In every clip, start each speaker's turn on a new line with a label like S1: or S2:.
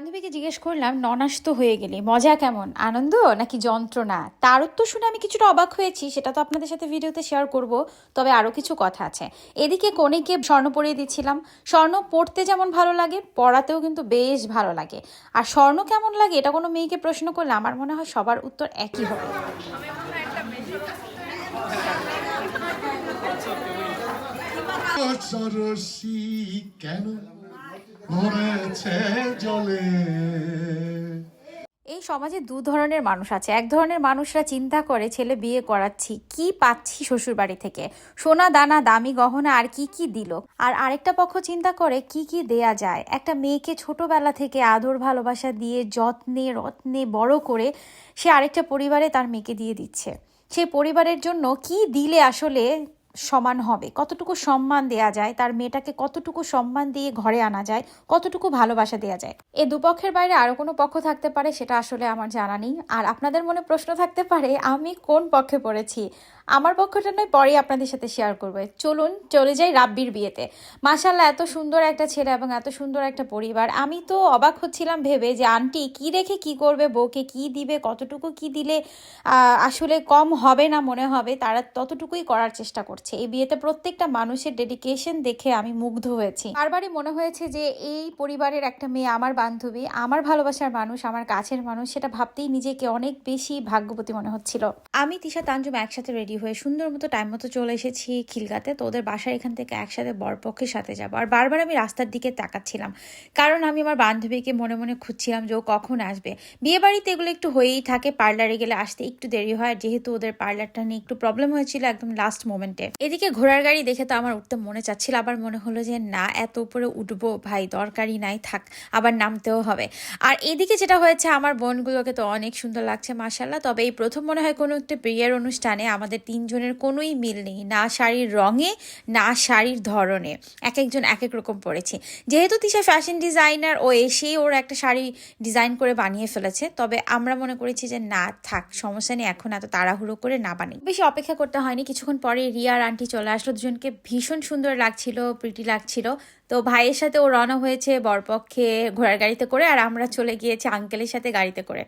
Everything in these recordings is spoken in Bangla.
S1: বান্ধবীকে জিজ্ঞেস করলাম ননাস তো হয়ে গেলি মজা কেমন আনন্দ নাকি যন্ত্রণা তার উত্তর শুনে আমি কিছুটা অবাক হয়েছি সেটা তো আপনাদের সাথে ভিডিওতে শেয়ার করব তবে আরও কিছু কথা আছে এদিকে কনেকে স্বর্ণ পরিয়ে দিচ্ছিলাম স্বর্ণ পড়তে যেমন ভালো লাগে পড়াতেও কিন্তু বেশ ভালো লাগে আর স্বর্ণ কেমন লাগে এটা কোনো মেয়েকে প্রশ্ন করলে আমার মনে হয় সবার উত্তর একই হবে
S2: কেন ভরেছে জলে।
S1: এই সমাজে দু ধরনের মানুষ আছে। এক ধরনের মানুষরা চিন্তা করে, ছেলে বিয়ে করাচ্ছি, কি পাচ্ছি শ্বশুর বাড়ি থেকে? সোনা দানা, দামি গহনা, আর কি কি দিল? আর আরেকটা পক্ষ চিন্তা করে, কি কি দেয়া যায়? একটা মেয়েকে ছোটবেলা থেকে আদর, ভালোবাসা দিয়ে যত্নে, রত্নে বড় করে সে আরেকটা পরিবারে তার মেয়েকে দিয়ে দিচ্ছে। সেই পরিবারের জন্য কি দিলে আসলে সমান হবে? কতটুকু সম্মান দেয়া যায়? তার মেয়েটাকে কতটুকু সম্মান দিয়ে ঘরে আনা যায়? কতটুকু ভালোবাসা দেয়া যায়? এ দুপক্ষের বাইরে আরও কোনো পক্ষ থাকতে পারে সেটা আসলে আমার জানা নেই। আর আপনাদের মনে প্রশ্ন থাকতে পারে, আমি কোন পক্ষে পড়েছি? আমার পক্ষটা নয়, পরেই আপনাদের সাথে শেয়ার করবে। চলুন, চলে যাই রাব্বির বিয়েতে। মাসাল্লাহ এত সুন্দর একটা ছেলে এবং এত সুন্দর একটা পরিবার। আমি তো অবাক হচ্ছিলাম ভেবে যে আন্টি কি রেখে কি করবে, বউকে কি দিবে, কতটুকু কি দিলে আসলে কম হবে না মনে হবে, তারা ততটুকুই করার চেষ্টা করছে। এই বিয়েতে প্রত্যেকটা মানুষের ডেডিকেশন দেখে আমি মুগ্ধ হয়েছি। বারবারই মনে হয়েছে যে এই পরিবারের একটা মেয়ে আমার বান্ধবী, আমার ভালোবাসার মানুষ, আমার কাছের মানুষ, সেটা ভাবতেই নিজেকে অনেক বেশি ভাগ্যবতী মনে হচ্ছিল। আমি, তিশা তাঞ্জুম একসাথে রেডি হয়ে সুন্দর মতো টাইম মতো চলে এসেছি খিলগাতে, তো ওদের বাসার এখান থেকে একসাথে বরপক্ষের সাথে যাব। আর বারবার আমি রাস্তার দিকে তাকাচ্ছিলাম, কারণ আমি আমার বান্ধবীকে মনে মনে খুঁজছিলাম যে ও কখন আসবে। বিয়ে বাড়িতে এগুলো একটু হয়েই থাকে, পার্লারে গেলে আসতে একটু দেরি হয় যেহেতু ওদের পার্লারটা নিয়ে একটু প্রবলেম হয়েছিল একদম লাস্ট মোমেন্টে এদিকে ঘোড়ার গাড়ি দেখে তো আমার উঠতে মনে চাচ্ছিল, আবার মনে হলো যে না, এত উপরে উঠবো, ভাই দরকারই নাই, থাক, আবার নামতেও হবে। আর এদিকে যেটা হয়েছে, আমার বোনগুলোকে তো অনেক সুন্দর লাগছে মাসাল্লাহ তবে এই প্রথম মনে হয় কোনো একটা বিয়ের অনুষ্ঠানে আমাদের তিনজনের কোনোই মিল নেই, না শাড়ির রঙে, না শাড়ির ধরনে। এক একজন এক এক রকম পরেছি। যেহেতু তিশা ফ্যাশন ডিজাইনার ও এসেই ওর একটা শাড়ি ডিজাইন করে বানিয়ে ফেলেছে, তবে আমরা মনে করেছি যে, না, থাক, সমস্যা নেই, এখন এত তাড়াহুড়ো করে না বানি বেশি অপেক্ষা করতে হয়নি। কিছুক্ষণ পরে রিয়ার আন্টি চলে আসলো। দুজনকে ভীষণ সুন্দর লাগছিল প্রিটি লাগছিল। তো ভাইয়ের সাথে ও রওনা হয়েছে বরপক্ষে ঘোড়ার গাড়িতে করে, আর আমরা চলে গিয়েছি আঙ্কেলের সাথে গাড়িতে করে।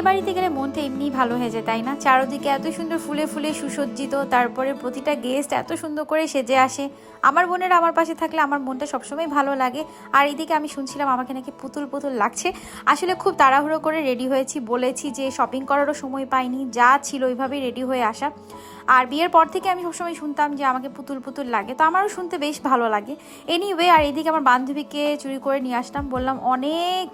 S1: বিয়ে বাড়িতে গেলে মনটা এমনি ভালো হয়ে যায়, তাই না? চারদিকে এত সুন্দর ফুলে ফুলে সুসজ্জিত, তারপরে প্রতিটা গেস্ট এত সুন্দর করে সেজে আসে। আমার বোনের আমার পাশে থাকলে আমার মনটা সবসময় ভালো লাগে। আর এদিকে আমি শুনছিলাম আমাকে নাকি পুতুল পুতুল লাগছে। আসলে খুব তাড়াহুড়ো করে রেডি হয়েছি, বলেছি যে শপিং করারও সময় পাইনি, যা ছিল ওইভাবেই রেডি হয়ে আসা। আর বিয়ের পর থেকে আমি সবসময় শুনতাম যে আমাকে পুতুল পুতুল লাগে, তো আমারও শুনতে বেশ ভালো লাগে। এনিওয়ে আর এদিকে আমার বান্ধবীকে চুরি করে নিয়ে আসলাম, বললাম, অনেক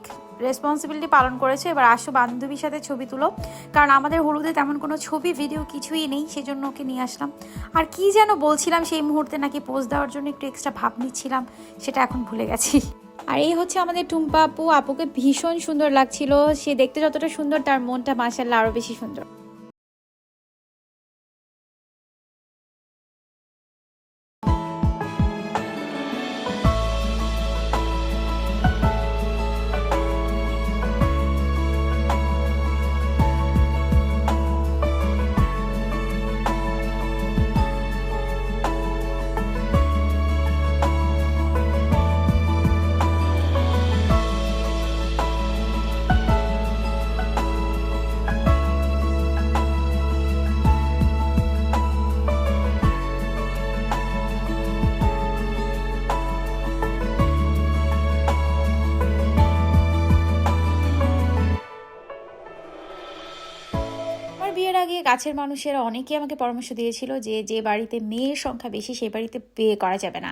S1: রেসপন্সিবিলিটি পালন করেছে, এবার আসো বান্ধবীর সাথে ছবি তুলো। কারণ আমাদের হলুদে তেমন কোনো ছবি ভিডিও কিছুই নেই, সেজন্য ওকে নিয়ে আসলাম। আর কি যেন বলছিলাম, সেই মুহূর্তে নাকি পোজ দেওয়ার জন্য একটু এক্সট্রা ভাব নিচ্ছিলাম, সেটা এখন ভুলে গেছি। আর এই হচ্ছে আমাদের টুম্পা আপু, আপুকে ভীষণ সুন্দর লাগছিল। সে দেখতে যতটা সুন্দর, তার মনটা মাসাল্লাহ আরও বেশি সুন্দর। কাছের মানুষেরা অনেকে আমাকে পরামর্শ দিয়েছিল যে যে বাড়িতে মেয়ের সংখ্যা বেশি সেই বাড়িতে বিয়ে করা যাবে না।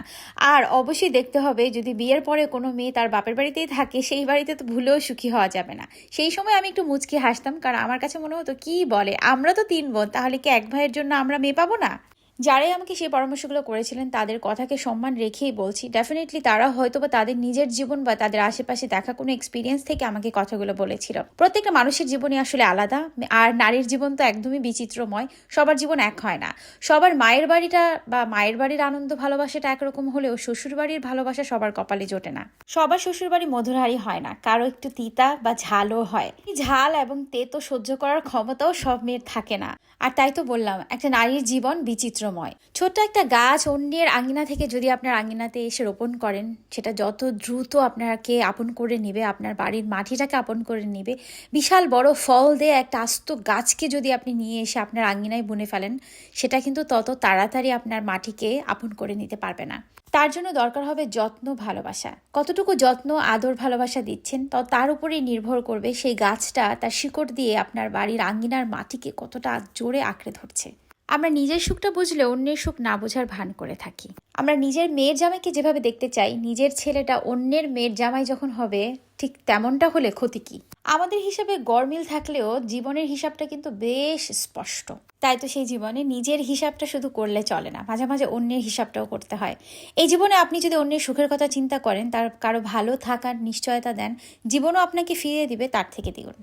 S1: আর অবশ্যই দেখতে হবে, যদি বিয়ের পরে কোনো মেয়ে তার বাপের বাড়িতেই থাকে, সেই বাড়িতে তো ভুলেও সুখী হওয়া যাবে না। সেই সময় আমি একটু মুচকি হাসতাম, কারণ আমার কাছে মনে হতো, কি বলে? আমরা তো তিন বোন, তাহলে কি এক ভাইয়ের জন্য আমরা মেয়ে পাবো না? যারাই আমাকে সেই পরামর্শগুলো করেছিলেন, তাদের কথাকে সম্মান রেখেই বলছি। ডেফিনেটলি তারা হয়তো বা তাদের নিজের জীবন বা তাদের আশেপাশে দেখা কোনো এক্সপিরিয়েন্স থেকে আমাকে কথাগুলো বলেছিল। প্রত্যেকটা মানুষের জীবনই আসলে আলাদা, আর নারীর জীবন তো একদমই বিচিত্রময়, সবার জীবন এক হয় না। সবার মায়ের বাড়িটা বা মায়ের বাড়ির আনন্দ, ভালোবাসাটা একরকম হলেও শ্বশুর বাড়ির ভালোবাসা সবার কপালে জোটে না। সবার শ্বশুর বাড়ি মধুরহারি হয় না, কারও একটু তিতা বা ঝালও হয়। ঝাল এবং তেতো সহ্য করার ক্ষমতাও সব মেয়ের থাকে না। আর তাই তো বললাম, একটা নারীর জীবন বিচিত্রময় ছোট্ট একটা গাছ অন্যের আঙ্গিনা থেকে যদি আপনার আঙ্গিনাতে এসে রোপণ করেন, সেটা যত দ্রুত আপনাকে আপন করে নেবে, আপনার বাড়ির মাটিটাকে আপন করে নেবে, বিশাল বড় ফল দিয়ে একটা আস্ত গাছকে যদি আপনি নিয়ে এসে আপনার আঙ্গিনায় বুনে ফেলেন, সেটা কিন্তু তত তাড়াতাড়ি আপনার মাটিকে আপন করে নিতে পারবে না। তার জন্য দরকার হবে যত্ন, ভালোবাসা। কতটুকু যত্ন, আদর, ভালোবাসা দিচ্ছেন, তো তার উপরেই নির্ভর করবে সেই গাছটা তার শিকড় দিয়ে আপনার বাড়ির আঙ্গিনার মাটিকে কতটা জোরে আঁকড়ে ধরছে। আমরা নিজের সুখটা বুঝলে অন্যের সুখ না বোঝার ভান করে থাকি। আমরা নিজের মেয়ের জামাইকে যেভাবে দেখতে চাই, নিজের ছেলেটা অন্যের মেয়ের জামাই যখন হবে, ঠিক তেমনটা হলে ক্ষতি কি? আমাদের হিসাবে গরমিল থাকলেও জীবনের হিসাবটা কিন্তু বেশ স্পষ্ট। তাই তো সেই জীবনে নিজের হিসাবটা শুধু করলে চলে না, মাঝে মাঝে অন্যের হিসাবটাও করতে হয়। এই জীবনে আপনি যদি অন্যের সুখের কথা চিন্তা করেন, তার কারও ভালো থাকার নিশ্চয়তা দেন, জীবনও আপনাকে ফিরিয়ে দিবে তার থেকে দ্বিগুণ।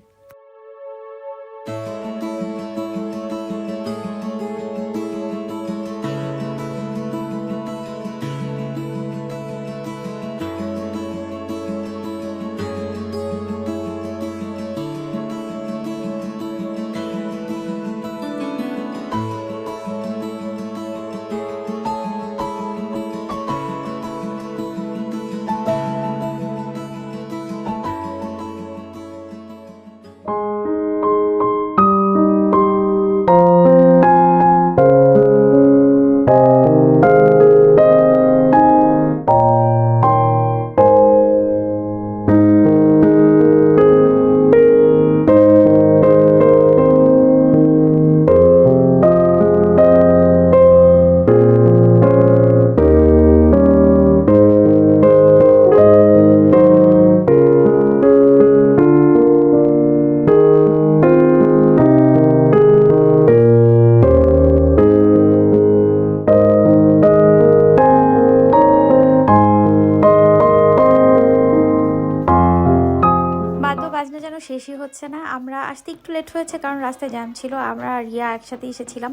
S1: যেন শেষই হচ্ছে না। আমরা আসতে একটু লেট হয়েছে কারণ রাস্তায় জ্যাম ছিল। আমরা রিয়া একসাথে এসেছিলাম।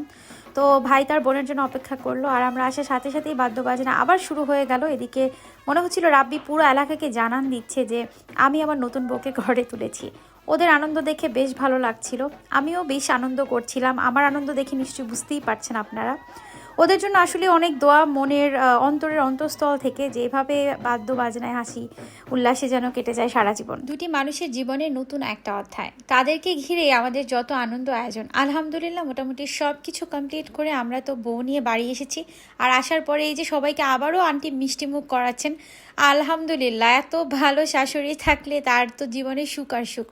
S1: তো ভাই তার বোনের জন্য অপেক্ষা করল আর আমরা আসার সাথে সাথেই বাজনা আবার শুরু হয়ে গেল। এদিকে মনে হচ্ছিল রাব্বি পুরো এলাকাকে জানান দিচ্ছে যে, আমি আমার নতুন বউকে ঘরে তুলেছি। ওদের আনন্দ দেখে বেশ ভালো লাগছিল। আমিও বেশ আনন্দ করছিলাম। আমার আনন্দ দেখে নিশ্চয়ই বুঝতেই পারছেন আপনারা। ওদের জন্য আসলে অনেক দোয়া, মনের অন্তরের অন্তঃস্থল থেকে যেভাবে বাদ্য বাজনায় হাসি, উল্লাসে যেন কেটে যায় সারা জীবন। দুটি মানুষের জীবনে নতুন একটা অধ্যায়। তাদেরকে ঘিরে আমাদের যত আনন্দ আয়োজন, আলহামদুলিল্লাহ মোটামুটি সব কিছু কমপ্লিট করে আমরা তো বউ নিয়ে বাড়ি এসেছি। আর আসার পরে এই যে সবাইকে আবারও আন্টি মিষ্টিমুখ করাচ্ছেন, আলহামদুলিল্লাহ, এত ভালো শাশুড়ি থাকলে তার তো জীবনে সুখ আর সুখ।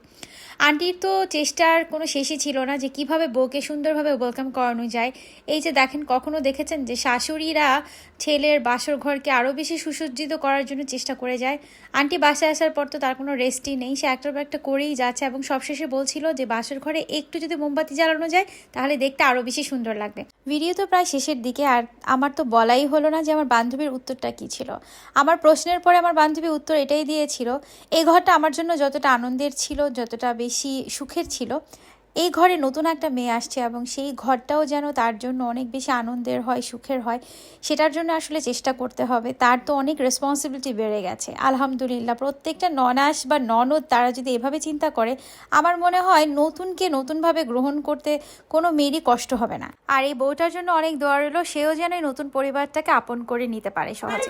S1: আন্টির তো চেষ্টার কোনো শেষই ছিল না যে কীভাবে বউকে সুন্দরভাবে ওয়েলকাম করানো যায়। এই যে দেখেন, কখনো দেখেছেন যে শাশুড়িরা ছেলের বাসর ঘরকে আরও বেশি সুসজ্জিত করার জন্য চেষ্টা করে যায়? আন্টি বাসায় আসার পর তো তার কোনো রেস্টই নেই, সে একটার পর একটা করেই যাচ্ছে এবং সবশেষে বলছিল যে বাসর ঘরে একটু যদি মোমবাতি জ্বালানো যায়, তাহলে দেখতে আরও বেশি সুন্দর লাগবে। ভিডিও তো প্রায় শেষের দিকে, আর আমার তো বলাই হলো না যে আমার বান্ধবীর উত্তরটা কী ছিল। আমার প্রশ্নের পরে আমার বান্ধবী উত্তর এটাই দিয়েছিল এই ঘরটা আমার জন্য যতটা আনন্দের ছিল, যতটা বেশি সুখের ছিল। এই ঘরে নতুন একটা মেয়ে আসছে এবং সেই ঘরটাও যেন তার জন্য অনেক বেশি আনন্দের হয় সুখের হয় সেটার জন্য আসলে চেষ্টা করতে হবে। তার তো অনেক রেসপন্সিবিলিটি বেড়ে গেছে। আলহামদুলিল্লাহ প্রত্যেকটা ননাস বা ননদ তারা যদি এভাবে চিন্তা করে আমার মনে হয় নতুনকে নতুনভাবে গ্রহণ করতে কোনো মেয়েরই কষ্ট হবে না। আর এই বউটার জন্য অনেক দোয়া রইল সেও যেন এই নতুন পরিবারটাকে আপন করে নিতে পারে সহজে।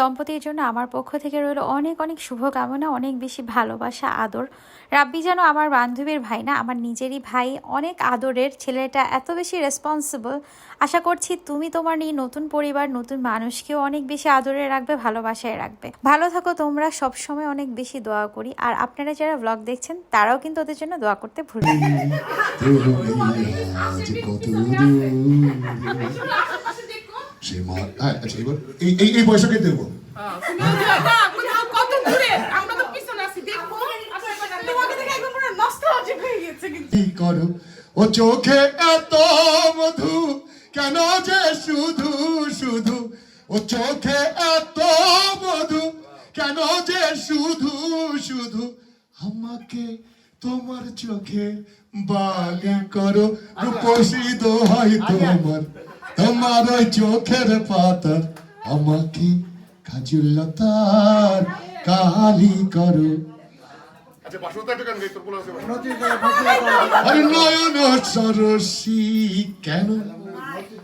S1: দম্পতির জন্য আমার পক্ষ থেকে রইল অনেক অনেক শুভকামনা অনেক বেশি ভালোবাসা আদর। রাব্বি যেন আমার বান্ধবীর ভাই না আমার নিজেরই ভাই। অনেক আদরের ছেলেটা এত বেশি রেসপন্সিবল আশা করছি তুমি তোমার এই নতুন পরিবার নতুন মানুষকেও অনেক বেশি আদরে রাখবে ভালোবাসায় রাখবে। ভালো থাকো তোমরা সব সময় অনেক বেশি দোয়া করি। আর আপনারা যারা ব্লগ দেখছেন তারাও কিন্তু ওদের জন্য দোয়া করতে ভুলবেন না
S2: তুমি আজ কত দূর সে মা হ্যাঁ আচ্ছা এবার এই এই এই পয়সাকে দেবো?
S3: কত দূরে? আমরা তো পিছনে আছি দেখব
S4: তোমাকে দেখে একদম পুরো নস্টালজিক হয়ে গেছে কিন্তু।
S2: কি করো? ও চোখে এত মধু কেন যে শুধু শুধু? ও চোখে এত মধু কেন যে শুধু শুধু? আমাকে তোমার চোখে বাগ করো রূপসী দোহাই তোমার তোমার ওই চোখের পাতার আমাকে কাজুল্লতার কালি করো নয়ন সরসী কেন?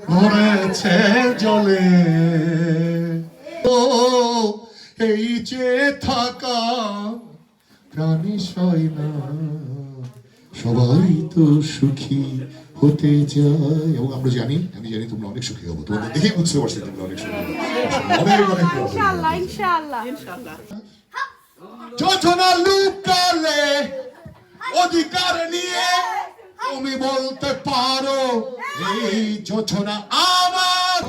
S2: ভরেছে জলে। ও এই যে থাকা প্রাণী সয় না সবাই তো সুখী। হতে চাই এবং আমরা জানি আমি জানি তোমরা অনেক সুখী হব। তোমাদের দেখে বুঝতে পারছি তোমরা অনেক সুখী অনেক অনেক
S4: ইনশাআল্লাহ ইনশাআল্লাহ।
S2: যোজনা লুকালে অধিকার নিয়ে তুমি বলতে পারো এই যোজনা আমার।